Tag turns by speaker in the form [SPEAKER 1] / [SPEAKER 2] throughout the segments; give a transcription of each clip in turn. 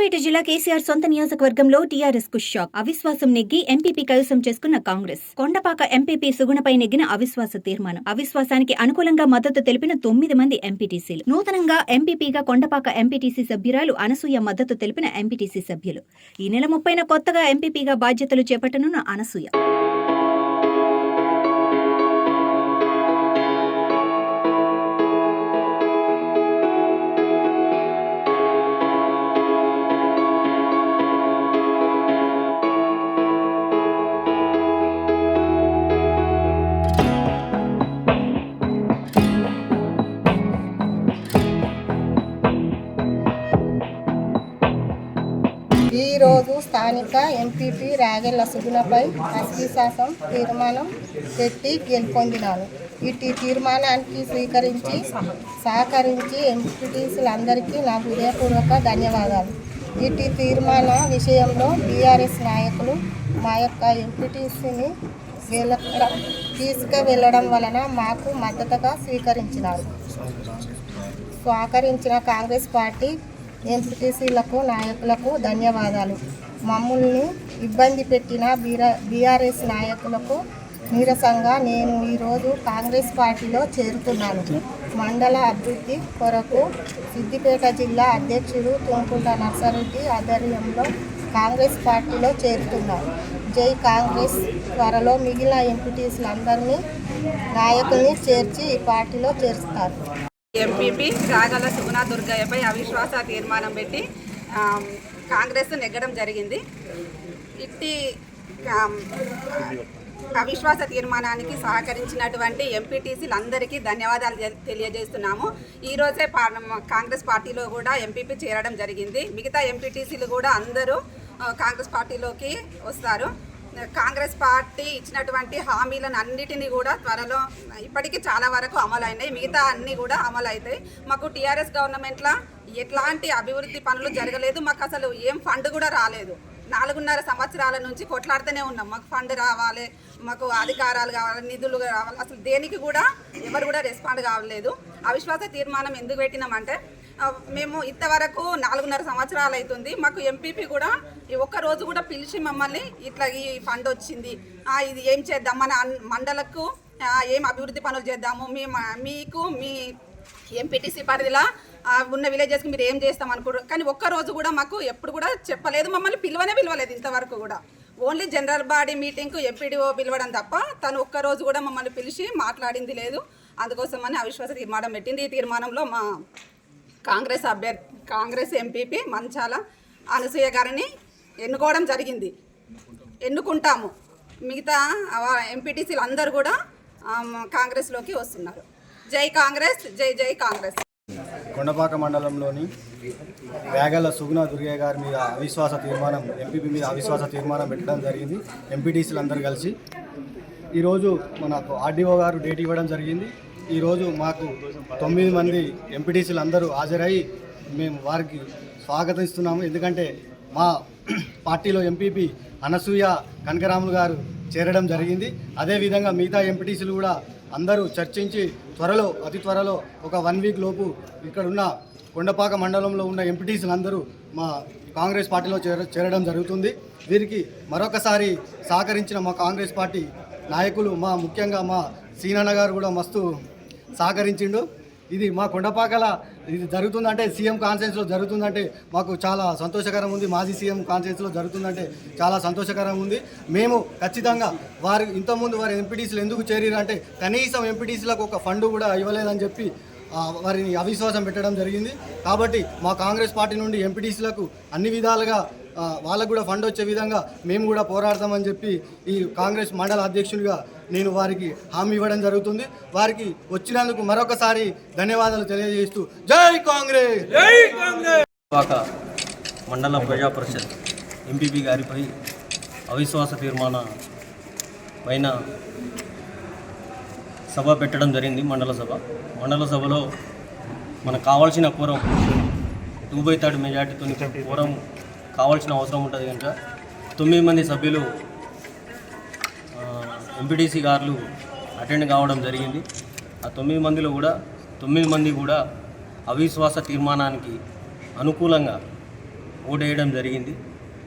[SPEAKER 1] కేసీఆర్ సొంత నియోజకవర్గంలో టీఆర్ఎస్కు షాక్. అవిశ్వాసం నెగ్గి ఎంపీపీ కైవసం చేసుకున్న కాంగ్రెస్. కొండపాక ఎంపీపీ సుగుణపై నెగ్గిన అవిశ్వాస తీర్మానం. అవిశ్వాసానికి అనుకూలంగా మద్దతు తెలిపిన తొమ్మిది మంది ఎంపీటీసీలు. నూతనంగా ఎంపీపీగా కొండపాక ఎంపీటీసీ సభ్యురాలు అనసూయ మద్దతు తెలిపిన ఎంపీటీసీ సభ్యులు. ఈ నెల ముప్పైన కొత్తగా ఎంపీపీగా బాధ్యతలు చేపట్టనున్న అనసూయ.
[SPEAKER 2] ఈరోజు స్థానిక ఎంపీపీ రాగెళ్ళ సుగుణపై అశ్విశ్వాసం తీర్మానం పెట్టి గెలుపొందినాను ఇటు తీర్మానానికి స్వీకరించి సహకరించి ఎంపీటీసీలందరికీ నా హృదయపూర్వక ధన్యవాదాలు. ఇటు తీర్మాన విషయంలో బీఆర్ఎస్ నాయకులు మా యొక్క ఎంపీటీసీని తీసుకువెళ్ళడం వలన మాకు మద్దతుగా స్వీకరించినారు. స్వాకరించిన కాంగ్రెస్ పార్టీ ఎంపీటీసీలకు నాయకులకు ధన్యవాదాలు. మమ్మల్ని ఇబ్బంది పెట్టిన బీరా బీఆర్ఎస్ నాయకులకు నీరసంగా నేను ఈరోజు కాంగ్రెస్ పార్టీలో చేరుతున్నాను. మండల అభివృద్ధి కొరకు సిద్దిపేట జిల్లా అధ్యక్షుడు తుంకుంట నర్సారెడ్డి ఆధ్వర్యంలో కాంగ్రెస్ పార్టీలో చేరుతున్నాను జై కాంగ్రెస్ త్వరలో మిగిలిన ఎంపీటీసీలందరినీ నాయకుల్ని చేర్చి ఈ పార్టీలో చేరుస్తారు.
[SPEAKER 3] ఎంపీపీ రాగల సుగుణ దుర్గయ్యపై అవిశ్వాస తీర్మానం పెట్టి కాంగ్రెస్ నెగ్గడం జరిగింది. ఇట్టి అవిశ్వాస తీర్మానానికి సహకరించినటువంటి ఎంపీటీసీలందరికీ ధన్యవాదాలు తె- తెలియజేస్తున్నాము. ఈరోజే పా- కాంగ్రెస్ పార్టీలో కూడా ఎంపీపీ చేరడం జరిగింది. మిగతా ఎంపీటీసీలు కూడా అందరూ కాంగ్రెస్ పార్టీలోకి వస్తారు. కాంగ్రెస్ పార్టీ ఇచ్చినటువంటి హామీలను అన్నిటినీ కూడా త్వరలో ఇప్పటికీ చాలా వరకు అమలు అయినాయి మిగతా అన్నీ కూడా అమలు అవుతాయి మాకు టీఆర్ఎస్ గవర్నమెంట్లో ఎట్లాంటి అభివృద్ధి పనులు జరగలేదు. మాకు అసలు ఏం ఫండ్ కూడా రాలేదు. నాలుగున్నర సంవత్సరాల నుంచి కొట్లాడుతూనే ఉన్నాం. మాకు ఫండ్ రావాలి మాకు అధికారాలు కావాలి నిధులు రావాలి అసలు దేనికి కూడా ఎవరు కూడా రెస్పాండ్ కావలేదు అవిశ్వాస తీర్మానం ఎందుకు పెట్టినామంటే మేము ఇంతవరకు నాలుగున్నర సంవత్సరాలు అవుతుంది. మాకు ఎంపీపీ కూడా ఒక్క రోజు కూడా పిలిచి మమ్మల్ని ఇట్లా ఈ ఫండ్ వచ్చింది. ఇది ఏం చేద్దాం? మన అన్- మండలకు ఏం అభివృద్ధి పనులు చేద్దాము? మీ మ- మీకు మీ ఎంపీటీసీ పరిధిలో ఉన్న విలేజెస్కి మీరు ఏం చేస్తాం అనుకోరు కానీ ఒక్క రోజు కూడా మాకు ఎప్పుడు కూడా చెప్పలేదు. మమ్మల్ని పిలవనే పిలవలేదు ఇంతవరకు కూడా. ఓన్లీ జనరల్ బాడీ మీటింగ్కు ఎంపీడీఓ పిలవడం తప్ప తను ఒక్క రోజు కూడా మమ్మల్ని పిలిచి మాట్లాడింది లేదు. అందుకోసమని అవిశ్వాస తీర్మానం పెట్టింది. ఈ తీర్మానంలో మా కాంగ్రెస్ అభ్యర్థి కాంగ్రెస్ ఎంపీపీ మంచాల అనసూయ గారిని ఎన్నుకోవడం జరిగింది. ఎన్నుకుంటాము. మిగతా ఎంపీటీసీలు అందరూ కూడా కాంగ్రెస్లోకి వస్తున్నారు. జై కాంగ్రెస్ జై జై కాంగ్రెస్.
[SPEAKER 4] కొండపాక మండలంలోని వేగల సుగుణ దుర్గయ్య గారి మీద అవిశ్వాస తీర్మానం ఎంపీపీ మీద అవిశ్వాస తీర్మానం పెట్టడం జరిగింది. ఎంపీటీసీలు అందరూ కలిసి. ఈరోజు మనకు ఆర్డీఓ గారు డేట్ ఇవ్వడం జరిగింది. ఈరోజు మాకు తొమ్మిది మంది ఎంపీటీసీలు అందరూ హాజరై మేము వారికి స్వాగతిస్తున్నాము. ఎందుకంటే మా పార్టీలో ఎంపీపీ అనసూయ కనకరాములు గారు చేరడం జరిగింది. అదేవిధంగా మిగతా ఎంపీటీసీలు కూడా అందరూ చర్చించి త్వరలో అతి త్వరలో ఒక వన్ వీక్ లోపు ఇక్కడున్న కొండపాక మండలంలో ఉన్న ఎంపీటీసీలు అందరూ మా కాంగ్రెస్ పార్టీలో చేర చేరడం జరుగుతుంది. వీరికి మరొకసారి సహకరించిన మా కాంగ్రెస్ పార్టీ నాయకులు మా ముఖ్యంగా మా సీనన్న గారు కూడా మస్తు సహకరించిండు. ఇది మా కొండపాకల ఇది జరుగుతుందంటే సీఎం కాన్ఫరెన్స్లో జరుగుతుందంటే మాకు చాలా సంతోషకరం ఉంది. మాజీ సీఎం కాన్ఫరెన్స్లో జరుగుతుందంటే చాలా సంతోషకరం ఉంది. మేము ఖచ్చితంగా వారు ఇంతకుముందు వారి ఎంపీటీసీలు ఎందుకు చేరిరు అంటే కనీసం ఎంపీటీసీలకు ఒక ఫండ్ కూడా ఇవ్వలేదని చెప్పి వారిని అవిశ్వాసం పెట్టడం జరిగింది. కాబట్టి మా కాంగ్రెస్ పార్టీ నుండి ఎంపీటీసీలకు అన్ని విధాలుగా వాళ్ళకు కూడా ఫండ్ వచ్చే విధంగా మేము కూడా పోరాడతామని చెప్పి ఈ కాంగ్రెస్ మండల అధ్యక్షునిగా నేను వారికి హామీ ఇవ్వడం జరుగుతుంది. వారికి వచ్చినందుకు మరొకసారి ధన్యవాదాలు తెలియజేస్తూ జై కాంగ్రెస్!
[SPEAKER 5] వాక మండల ప్రజా పరిషత్ ఎంపీపీ గారిపై అవిశ్వాస తీర్మాన పైన సభ పెట్టడం జరిగింది మండల సభ. మండల సభలో మనకు కావాల్సిన పూరం టూ బై థర్డ్ మెజార్టీతో పూరం కావాల్సిన అవసరం ఉంటుంది కనుక తొమ్మిది మంది సభ్యులు ఎంపీటీసీ గారులు అటెండ్ కావడం జరిగింది. ఆ తొమ్మిది మందిలో కూడా తొమ్మిది మంది కూడా అవిశ్వాస తీర్మానానికి అనుకూలంగా ఓటేయడం జరిగింది.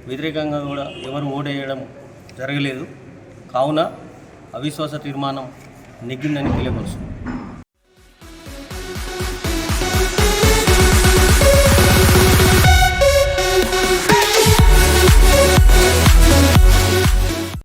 [SPEAKER 5] వ్యతిరేకంగా కూడా ఎవరు ఓటేయడం జరగలేదు. కావున అవిశ్వాస తీర్మానం నెగ్గిందని తెలియపరుస్తుంది